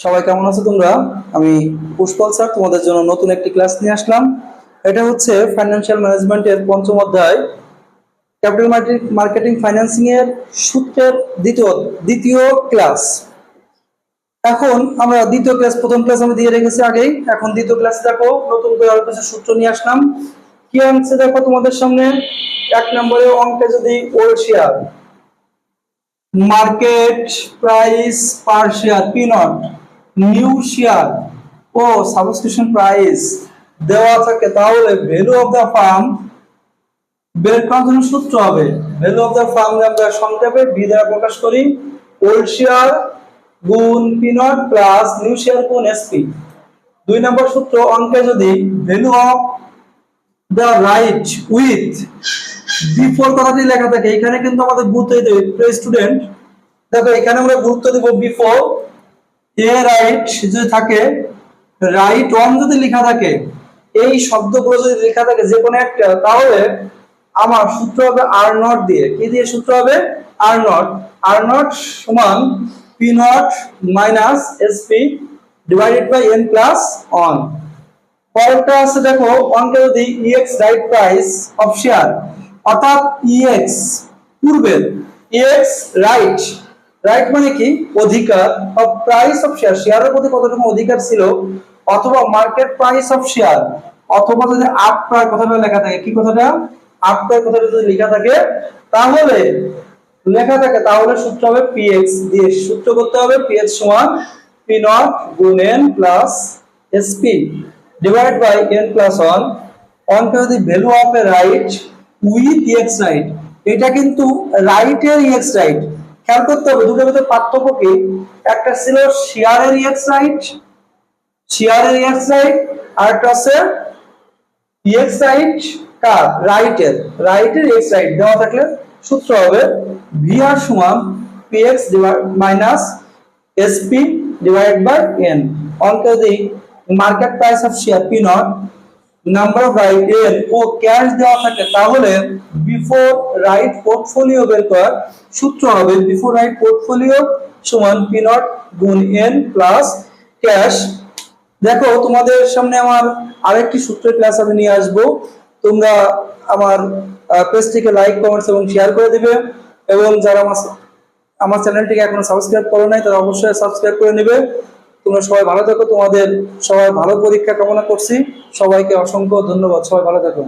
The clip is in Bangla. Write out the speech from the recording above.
সবাই কেমন আছো তোমরা? আমি পুষ্পল স্যার, তোমাদের জন্য নতুন একটি ক্লাস নিয়ে আসলাম। এটা হচ্ছে ফাইন্যান্সিয়াল ম্যানেজমেন্টের পঞ্চম অধ্যায়। ক্যাপিটাল মার্কেটিং ফাইন্যান্সিং এর সূত্রের দ্বিতীয় দ্বিতীয় ক্লাস। এখন আমরা দ্বিতীয় ক্লাস, প্রথম ক্লাস আমি দিয়ে রেখেছি আগেই। এখন দ্বিতীয় ক্লাস দেখো, নতুন করে আরও কিছু সূত্র নিয়ে আসলাম। কি আনছে দেখো তোমাদের সামনে? এক নম্বরে অঙ্কে যদি old share market price per share P naught new share ও সাবস্ক্রিপশন প্রাইস দেওয়া থাকে, তাহলে ভ্যালু অফ দ্য ফার্ম বের করার জন্য সূত্র হবে। ভ্যালু অফ দ্য ফার্ম আমরা সংক্ষেপে বি দ্বারা প্রকাশ করি ওল্ড শেয়ার গুণ P naught plus new share গুণ এসপি দুই নম্বর সূত্র অঙ্কে যদি value of the right with before কথাটি লেখা থাকে, এখানে কিন্তু আমাদের গুরুত্ব দিতে স্টুডেন্ট দেখো এখানে আমরা গুরুত্ব দিব বিফোর এ রাইট যদি থাকে রাইট অন যদি লেখা থাকে, এই শব্দগুলো যদি লেখা থাকে যে কোনো একটা, তাহলে আমার সূত্র হবে আর নট দিয়ে। কি দিয়ে সূত্র হবে? আর নট আর নট সমান P not minus S P divided by N plus one পরেরটা আছে দেখো অঙ্কে যদি ex right price of share অর্থাৎ ইএক্স পূর্বের ইএক্স রাইট রাইট মানে কি? অধিকার অফ প্রাইস অফ শেয়ার শেয়ারের প্রতি কতটুকু অধিকার ছিল? অথবা মার্কেট প্রাইস অফ শেয়ার অথবা যদি আপ প্রায় কথাটা লেখা থাকে, কি কথাটা? আপ প্রায় কথাটা যদি লেখা থাকে, তাহলে লেখা থাকে, তাহলে সূত্র হবে পিএক্স দিয়ে সূত্র করতে হবে পিএক্স সমান পি নট গুণ N plus SP divide by N plus one অনটা যদি value of A right with X right এটা কিন্তু রাইটের এক্স রাইট খেয়াল করতে হবে, দুটোর ভিতরে পার্থক্য কি? একটা ছিল শেয়ারের এক্স রাইট শেয়ারের এক্স রাইট আর একটা আছে এক্স রাইট কার? রাইটের রাইটের এক্স রাইট দেওয়া থাকলে সূত্র হবে ভি আর সমান P X minus SP divide by N অঙ্কে যদি market price of share P not number of N O cash দেওয়া থাকে, তাহলে বিফোর রাইট পোর্টফোলিও বের করার সূত্র হবে বিফোর রাইট পোর্টফোলিও সমান পি নট গুণ এন প্লাস ক্যাশ দেখো, তোমাদের সামনে আমার আরেকটি সূত্রের ক্লাস আমি নিয়ে আসব। তোমরা আমার পেজটিকে লাইক কমেন্টস এবং শেয়ার করে দিবে এবং যারা আমার আমার চ্যানেলটিকে এখনও সাবস্ক্রাইব করো নাই, তারা অবশ্যই সাবস্ক্রাইব করে নেবে। তোমরা সবাই ভালো থাকো, তোমাদের সবাই ভালো পরীক্ষা কামনা করছি। সবাইকে অসংখ্য ধন্যবাদ। সবাই ভালো থাকো।